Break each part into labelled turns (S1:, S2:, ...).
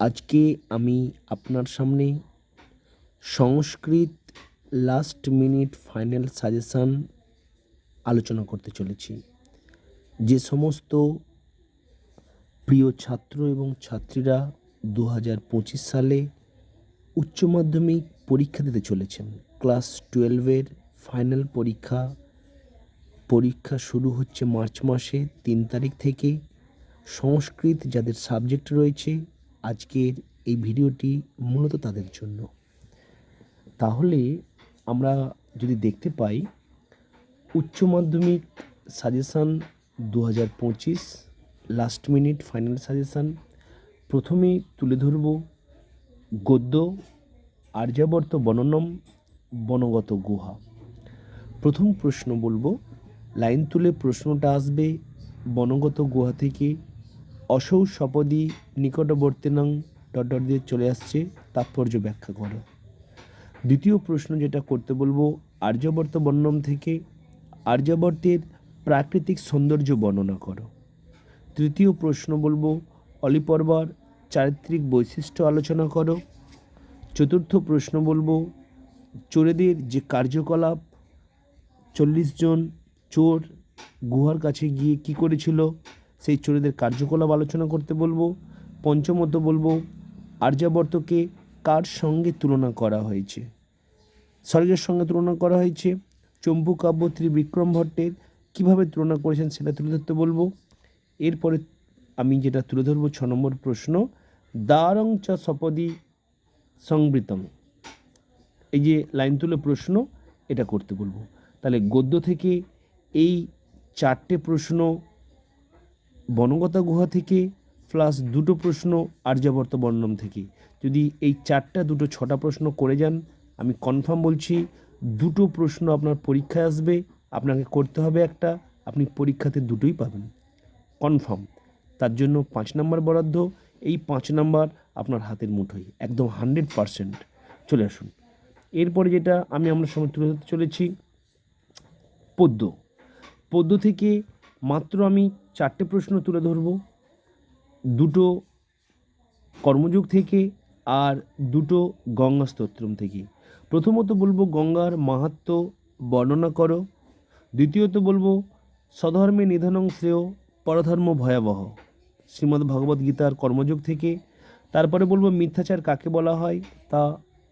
S1: আজকে আমি আপনার সামনে Sanskrit last minute final suggestion আলোচনা করতে চলেছি। যে সমস্ত প্রিয় ছাত্র এবং ছাত্রীরা দু হাজার পঁচিশ সালে উচ্চ মাধ্যমিক পরীক্ষা দিতে চলেছেন। ক্লাস টুয়েলভের ফাইনাল পরীক্ষা পরীক্ষা শুরু হচ্ছে মার্চ মাসে তিন তারিখ থেকে। সংস্কৃত যাদের সাবজেক্ট রয়েছে আজকের এই ভিডিওটি মূলত তাদের জন্য। তাহলে আমরা যদি দেখতে পাই, উচ্চ মাধ্যমিক সাজেশান দু হাজার পঁচিশ লাস্ট মিনিট ফাইনাল সাজেশান, প্রথমে তুলে ধরব গদ্য আর্যাবর্ত বননম বনগত গুহা। প্রথম প্রশ্ন বলব, লাইন তুলে প্রশ্নটা আসবে বনগত গুহা থেকে অসৌ সপদি নিকটবর্তীনং ডট ডট দিয়ে চলে আসছে তাৎপর্য ব্যাখ্যা করো। দ্বিতীয় প্রশ্ন যেটা করতে বলব, আর্যাবর্ত বর্ণম থেকে আর্যাবর্তের প্রাকৃতিক সৌন্দর্য বর্ণনা করো। তৃতীয় প্রশ্ন বলব, অলিপর্বার চারিত্রিক বৈশিষ্ট্য আলোচনা করো। চতুর্থ প্রশ্ন বলব, চোরেদের যে কার্যকলাপ, চল্লিশ জন চোর গুহার কাছে গিয়ে কি করেছিল? সেই চোরেদের কার্যকলাপ আলোচনা করতে বলব, পঞ্চমত বলব, আর্যাবর্তকে কার সঙ্গে তুলনা করা হয়েছে? স্বর্গের সঙ্গে তুলনা করা হয়েছে, চম্পু কাব্য ত্রিবিক্রম ভট্টের, কীভাবে তুলনা করেছেন সেটা তুলে ধরতে বলব। এরপরে আমি যেটা তুলে ধরবো, ছ নম্বর প্রশ্ন দারং চ সপদি সংবৃতম। এই যে লাইন তুলে প্রশ্ন, এটা করতে বলব। তাহলে গদ্য থেকে এই চারটে প্রশ্ন বনগতা গুহা থেকে প্লাস দুটো প্রশ্ন আর্যাবর্ত বর্ণম থেকে। যদি এই চারটা দুটো ছটা প্রশ্ন করে যান, আমি কনফার্ম বলছি, দুটো প্রশ্ন আপনার পরীক্ষায় আসবে, আপনাকে করতে হবে একটা, আপনি পরীক্ষাতে দুটোই পাবেন। কনফার্ম তার জন্য পাঁচ নাম্বার বরাদ্দ, এই পাঁচ নাম্বার আপনার হাতের মুঠোই একদম হান্ড্রেড পারসেন্ট চলে আসুন। এরপরে যেটা আমি আপনার সামনে তুলে ধরতে চলেছি, পদ্য। পদ্য থেকে মাত্র আমি চারটে প্রশ্ন তুলে ধরব। দুটো কর্মযোগ থেকে আর দুটো গঙ্গা স্তোত্রম থেকে। প্রথমত বলব গঙ্গার মাহাত্ম বর্ণনা করো। দ্বিতীয়ত বলব স্বধর্মে নিধনং শ্রেয় পরধর্ম ভয়াবহ। শ্রীমদ্ ভগবদ্ গীতার কর্মযোগ থেকে। তারপরে বলব মিথ্যাচার কাকে বলা হয় তা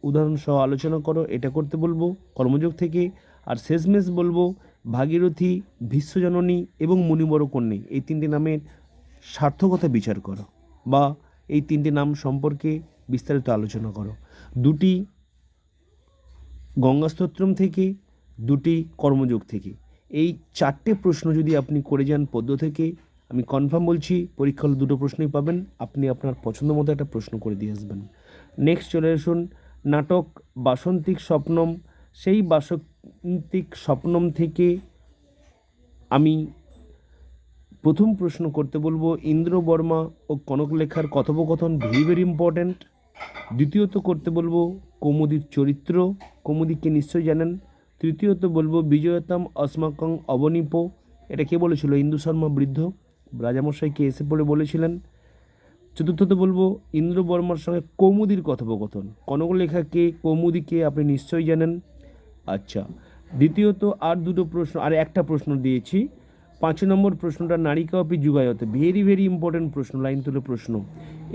S1: উদাহরণ সহ আলোচনা করো, এটা করতে বলব কর্মযোগ থেকে। আর শেষমেশ বলব ভাগীরথী, ভীষ্মজননী এবং মুনিবর কন্যা এই তিনটি নামের সার্থকতা বিচার করো বা এই তিনটি নাম সম্পর্কে বিস্তারিত আলোচনা করো। দুটি গঙ্গাস্তোত্রম থেকে, দুটি কর্মযোগ থেকে। এই চারটে প্রশ্ন যদি আপনি করে যান পদ্য থেকে, আমি কনফার্ম বলছি পরীক্ষা হলে দুটো প্রশ্নই পাবেন, আপনি আপনার পছন্দ মতো একটা প্রশ্ন করে দিয়ে আসবেন। নেক্সট চলে আসুন, নাটক, বাসন্তিক স্বপ্নম, সেই বাসন্তিক স্বপ্নম থেকে আমি প্রথম প্রশ্ন করতে বলব, ইন্দ্র বর্মা ও কনকলেখার কথোপকথন ভেরি ভেরি ইম্পর্ট্যান্ট দ্বিতীয়ত করতে বলব, কৌমুদীর চরিত্র, কৌমুদীকে নিশ্চয়ই জানেন। তৃতীয়ত বলব, বিজয়তাম অস্মাকং অবনীপ। এটা কে বলেছিল? ইন্দু শর্মা বৃদ্ধ রাজামশাইকে এসে পড়ে বলেছিলেন। চতুর্থত বলব, ইন্দ্র বর্মার সঙ্গে কৌমুদির কথোপকথন। কনকলেখাকে, কৌমুদিকে আপনি নিশ্চয়ই জানেন। আচ্ছা দ্বিতীয়ত আর দুটো প্রশ্ন, আর একটা প্রশ্ন দিয়েছি। পাঁচ নম্বর প্রশ্নটা, নারিকায়পি যুগায়তে ভেরি ভেরি ইম্পর্টেন্ট প্রশ্ন লাইন তুলে প্রশ্ন।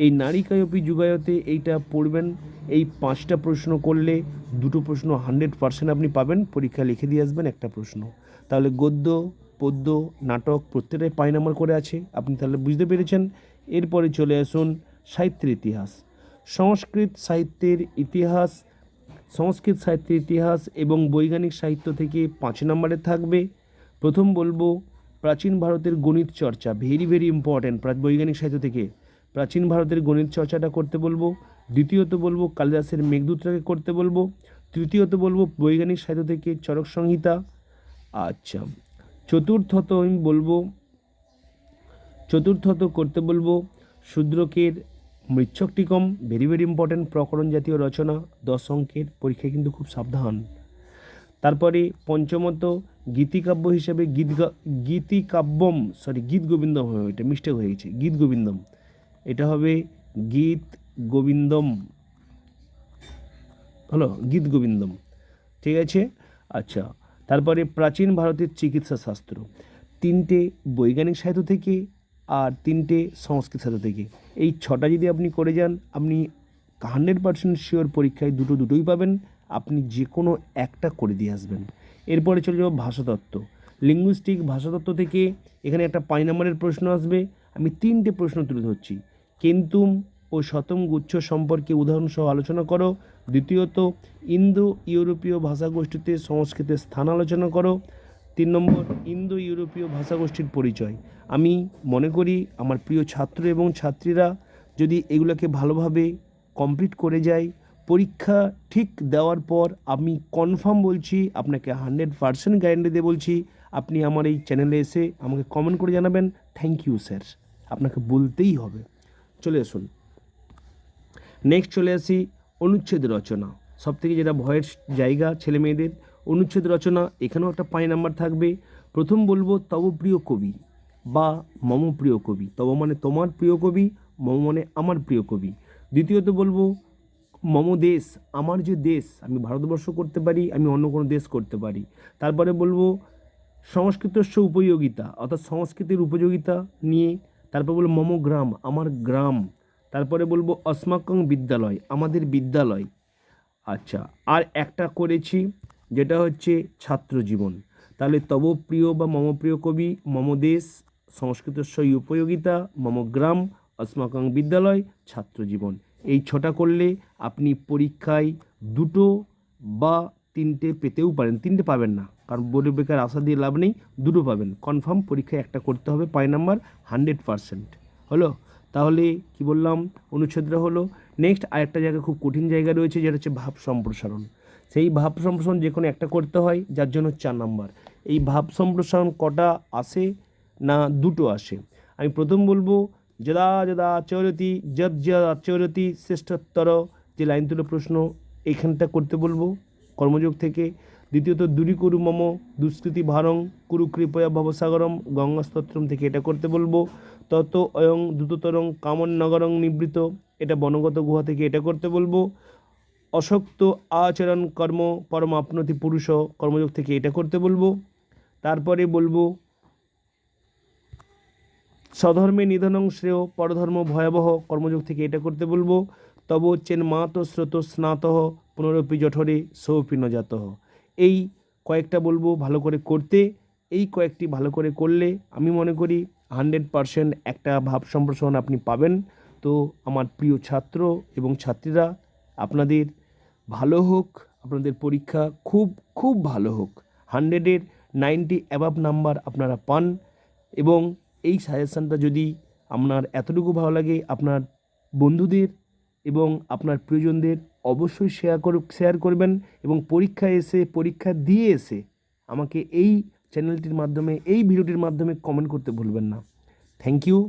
S1: এই নারিকায়পি যুগায়তে এইটা পড়বেন, এই পাঁচটা প্রশ্ন করলে দুটো প্রশ্ন হান্ড্রেড পার্সেন্ট আপনি পাবেন পরীক্ষা লিখে দিয়ে আসবেন একটা প্রশ্ন। তাহলে গদ্য, পদ্য, নাটক প্রত্যেকটাই পাই নাম্বার করে আছে, আপনি তাহলে বুঝতে পেরেছেন। এরপরে চলে আসুন সাহিত্যের ইতিহাস। সংস্কৃত সাহিত্যের ইতিহাস সংস্কৃত সাহিত্যের ইতিহাস এবং বৈজ্ঞানিক সাহিত্য থেকে পাঁচ নম্বরে থাকবে। প্রথম বলব, প্রাচীন ভারতের গণিত চর্চা ভেরি ভেরি ইম্পর্ট্যান্ট বৈজ্ঞানিক সাহিত্য থেকে। প্রাচীন ভারতের গণিত চর্চাটা করতে বলব, দ্বিতীয়ত বলব, কালিদাসের মেঘদূতটাকে করতে বলব, তৃতীয়ত বলব, বৈজ্ঞানিক সাহিত্য থেকে চরক সংহিতা। আচ্ছা চতুর্থত আমি বলব, চতুর্থত করতে বলব, শূদ্রকের মৃচ্ছকটিকম ভেরি ভেরি ইম্পর্ট্যান্ট প্রকরণ জাতীয় রচনা, দশ অঙ্কের পরীক্ষায় কিন্তু খুব সাবধান। তারপরে পঞ্চমত গীতিকাব্য হিসেবে গীত গীতিকাব্যম সরি গীত গোবিন্দম হবে, এটা মিস্টেক হয়ে গেছে, গীত গোবিন্দম। এটা হবে গীত গোবিন্দম। হলো, গীত গোবিন্দম। ঠিক আছে? আচ্ছা তারপরে প্রাচীন ভারতের চিকিৎসা শাস্ত্র। তিনটে বৈজ্ঞানিক সাহিত্য থেকে আর তিনটে সংস্কৃত সাথে থেকে। এই ছটা যদি আপনি করে যান, আপনি হান্ড্রেড পার্সেন্ট শিওর পরীক্ষায় দুটো দুটোই পাবেন। আপনি যে কোনো একটা করে দিয়ে আসবেন। এরপরে চলে যাব ভাষাতত্ত্ব। লিঙ্গুইস্টিক ভাষাতত্ত্ব থেকে এখানে একটা পাঁচ নম্বরের প্রশ্ন আসবে। আমি তিনটে প্রশ্ন তুলে ধরছি। কেন্তুম ও শতম গুচ্ছ সম্পর্কে উদাহরণসহ আলোচনা করো। দ্বিতীয়ত ইন্দো ইউরোপীয় ভাষাগোষ্ঠীতে সংস্কৃতের স্থান আলোচনা করো। তিন নম্বর ইন্দো ইউরোপীয় ভাষাগোষ্ঠীর পরিচয়। আমি মনে করি আমার প্রিয় ছাত্র এবং ছাত্রীরা যদি এগুলোকে ভালোভাবে কমপ্লিট করে যায়, পরীক্ষা ঠিক দেওয়ার পর আমি কনফার্ম বলছি, আপনাকে হান্ড্রেড পার্সেন্ট গ্যারেন্টি দিয়ে বলছি, আপনি আমার এই চ্যানেলে এসে আমাকে কমেন্ট করে জানাবেন। থ্যাংক ইউ স্যার আপনাকে বলতেই হবে। চলে আসুন। নেক্সট চলে আসি অনুচ্ছেদ রচনা। সব থেকে যেটা ভয়ের জায়গা ছেলে মেয়েদের অনুচ্ছেদ রচনা, এখানেও একটা পাঁচ নাম্বার থাকবে। প্রথম বলব, তব প্রিয় কবি বা মম প্রিয় কবি তব মানে তোমার প্রিয় কবি, মম মানে আমার প্রিয় কবি। দ্বিতীয়ত বলব, মম দেশ, আমার যে দেশ, আমি ভারতবর্ষ করতে পারি, আমি অন্য কোনো দেশ করতে পারি তারপরে বলব, সংস্কৃতস্য উপযোগিতা অর্থাৎ সংস্কৃতির উপযোগিতা নিয়ে। তারপর বলব, মম গ্রাম, আমার গ্রাম তারপরে বলব, অস্মাকং বিদ্যালয়, আমাদের বিদ্যালয় আচ্ছা আর একটা করেছি যেটা হচ্ছে ছাত্র জীবন। তাহলে তব প্রিয় বা মম প্রিয় কবি মম দেশ সংস্কৃতস্য উপযোগিতা মম গ্রাম অস্মাকং বিদ্যালয়, ছাত্র জীবন। এই ছটা করলে আপনি পরীক্ষায় দুটো বা তিনটে পেতেও পারেন। তিনটে পাবেন না, কারণ বোর্ডে বেকার আশা দিয়ে লাভ নেই, দুটো পাবেন। কনফার্ম পরীক্ষায় একটা করতে হবে পাঁচ নাম্বার হান্ড্রেড পারসেন্ট। হলো? তাহলে কি বললাম? অনুচ্ছেদটা হলো, নেক্সট আরেকটা জায়গা খুব কঠিন জায়গা রয়েছে, যেটা হচ্ছে ভাব সম্প্রসারণ। সেই ভাব সম্প্রসারণ যে কোনো একটা করতে হয়, যার জন্য চার নাম্বার। এই ভাব সম্প্রসারণ কটা আসে না দুটো আসে? আমি প্রথম বলব, যদা যদা আচরতি, যদ যদ আচরতি শ্রেষ্ঠতর যে লাইন তুলে প্রশ্ন এইখানটা করতে বলব কর্মযোগ থেকে। দ্বিতীয়ত দূরী করু মম দুষ্কৃতি ভারং, কুরু কৃপয়া ভবসাগরম, গঙ্গাস্তোত্রম থেকে এটা করতে বলব। তত অয়ং দ্রুততরং কামন নগরং নিবৃত, এটা বনগত গুহা থেকে এটা করতে বলব। অশক্ত আচরণ, কর্ম পরমাপনতি পুরুষ কর্মযোগ থেকে এটা করতে বলব। তারপরে বলব, স্বধর্মে নিধনং শ্রেয়, পরধর্ম ভয়াবহ, কর্মযোগ থেকে এটা করতে বলব। তব চেন মাত স্রোত স্নাত, পুনরপি জঠরে সৌপি নজাত এই কয়েকটা বলব ভালো করে করতে। এই কয়েকটি ভালো করে করলে আমি মনে করি হান্ড্রেড পারসেন্ট একটা ভাব সম্প্রসারণ আপনি পাবেন। তো আমার প্রিয় ছাত্র এবং ছাত্রীরা, আপনাদের ভালো হোক, আপনাদের পরীক্ষা খুব খুব ভালো হোক। হান্ড্রেডের নাইনটি অ্যাবাভ নাম্বার আপনারা পান এবং এই সাজেশানটা যদি আপনার এতটুকু ভালো লাগে, আপনার বন্ধুদের এবং আপনার প্রিয়জনদের অবশ্যই শেয়ার কর শেয়ার করবেন এবং পরীক্ষায় এসে, পরীক্ষা দিয়ে এসে আমাকে এই চ্যানেলটির মাধ্যমে, এই ভিডিওটির মাধ্যমে কমেন্ট করতে ভুলবেন না। Thank you